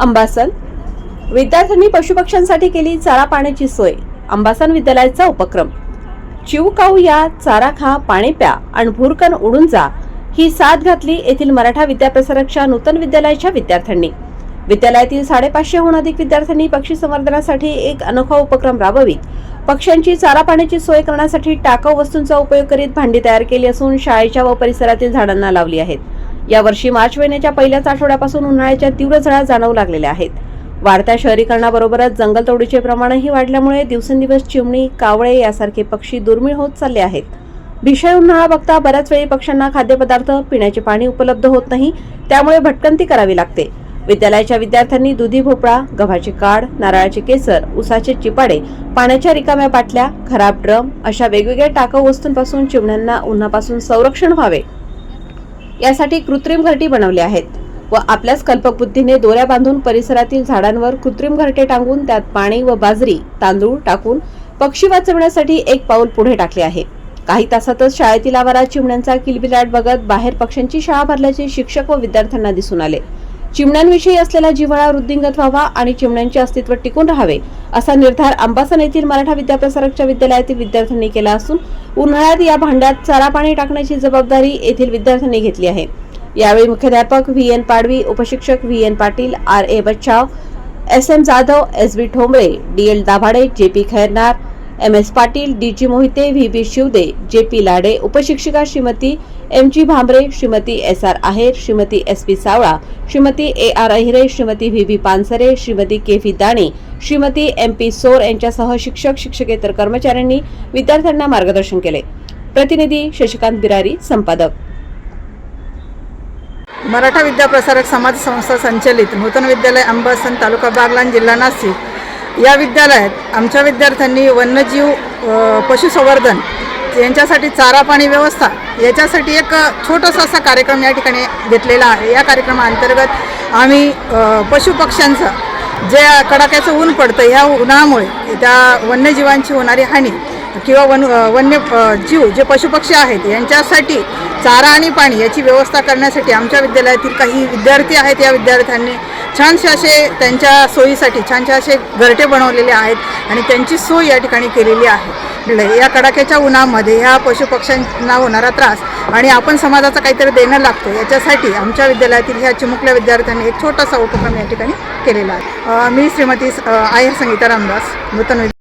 अंबासन. विद्यार्थ्यांनी पशुपक्ष्यांसाठी केली चारा पाण्याची सोय. अंबासन विद्यालयाचा उपक्रम. चिवकाऊ या चारा खा पाणी प्या आणि भूरकन उडून जा ही साथ घातली येथील मराठा विद्याप्रसारकच्या नूतन विद्यालयाच्या विद्यार्थ्यांनी. विद्यालयातील साडेपाचशेहून अधिक विद्यार्थ्यांनी पक्षी संवर्धनासाठी एक अनोखा उपक्रम राबवित पक्ष्यांची चारा पाण्याची सोय करण्यासाठी टाकाऊ वस्तूंचा उपयोग करीत भांडी तयार केली असून शाळेच्या व परिसरातील झाडांना लावली आहेत. यावर्षी मार्च महिन्याच्या पहिल्याच आठवड्यापासून उन्हाळ्याच्या तीव्र झळा जाणवू लागलेल्या आहेत. वाढत्या शहरीकरणाबरोबरच जंगलतोडीचे प्रमाणही वाढल्यामुळे दिवसेंदिवस चिमणी कावळे यासारखे पक्षी दुर्मिळ होत चालले आहेत. भीषण उन्हाळा बघता बऱ्याच वेळी पक्ष्यांना खाद्यपदार्थ पिण्याचे पाणी उपलब्ध होत नाही त्यामुळे भटकंती करावी लागते. विद्यालयाच्या विद्यार्थ्यांनी दुधी भोपळा गव्हाचे काड नारळाचे केसर उसाचे चिपाडे पाण्याच्या रिकाम्या बाटल्या खराब ड्रम अशा वेगवेगळ्या टाकाऊ वस्तूंपासून चिमण्यांना उन्हापासून संरक्षण व्हावे. यासाठी कृत्रिम घरटी बनवली आहेत व आपल्याच कल्पकबुद्धीने दोऱ्या बांधून परिसरातील झाडांवर कृत्रिम घरटे टांगून त्यात पाणी व बाजरी तांदूळ टाकून पक्षी वाचवण्यासाठी एक पाऊल पुढे टाकले आहे. काही तासातच शाळेतील आवारात चिमण्यांचा किलबिलाट बघत बाहेर पक्ष्यांची शाळा भरल्याचे शिक्षक व विद्यार्थ्यांना दिसून आले. चिमण्यांविषयी असलेला जिव्हाळा वृद्धिंगत व्हावा आणि चिमण्यांचे अस्तित्व टिकून राहावे असा निर्धार अंबासन येथील मराठा विद्याप्रसारकच्या विद्यालयातील विद्यार्थ्यांनी केला असून उन्हाळ्यात या भांड्यात चारा पाणी टाकण्याची जबाबदारी येथील विद्यार्थ्यांनी घेतली आहे. यावेळी मुख्याध्यापक V. N. Padvi उपशिक्षक V. N. Patil R. A. Bachchav S. M. Jadhav S. B. Thombale D. L. Dabhade J. P. Khairnar M S Patil D G Mohite V B Shivde J P Lade उपशिक्षिका Shrimati M G Bhambare Shrimati S R Aher Shrimati S P Savala Shrimati A R Ahire Shrimati V B Pansare Shrimati K V Dane Shrimati M P सोर यांच्यासह शिक्षक शिक्षकेतर कर्मचाऱ्यांनी विद्यार्थ्यांना मार्गदर्शन केले. प्रतिनिधी शशिकांत बिरारी संपादक. मराठा विद्याप्रसारक समाज संस्था संचलित नूतन विद्यालय अंबासन तालुका बागलाण जिल्हा नाशिक. या विद्यालयात आमच्या विद्यार्थ्यांनी वन्यजीव पशुसंवर्धन यांच्यासाठी चारा पाणी व्यवस्था याच्यासाठी एक छोटासा असा कार्यक्रम या ठिकाणी घेतलेला आहे. या कार्यक्रमाअंतर्गत आम्ही पशुपक्ष्यांचं जे कडाक्याचं ऊन पडतं ह्या उन्हामुळे त्या वन्यजीवांची होणारी हानी किंवा वन वन्य जीव जे पशुपक्षी आहेत यांच्यासाठी चारा आणि पाणी याची व्यवस्था करण्यासाठी आमच्या विद्यालयातील काही विद्यार्थी आहेत या विद्यार्थ्यांनी छानसे असे त्यांच्या सोयीसाठी छानसे असे घरटे बनवलेले आहेत आणि त्यांची सोय या ठिकाणी केलेली आहे. म्हणजे या कडाक्याच्या उन्हामध्ये ह्या पशुपक्ष्यांना होणारा त्रास आणि आपण समाजाचा काहीतरी देणं लागतो याच्यासाठी आमच्या विद्यालयातील ह्या चिमुकल्या विद्यार्थ्यांनी एक छोटासा उपक्रम या ठिकाणी केलेला आहे. मी श्रीमती स- संगीता रामदास नूतन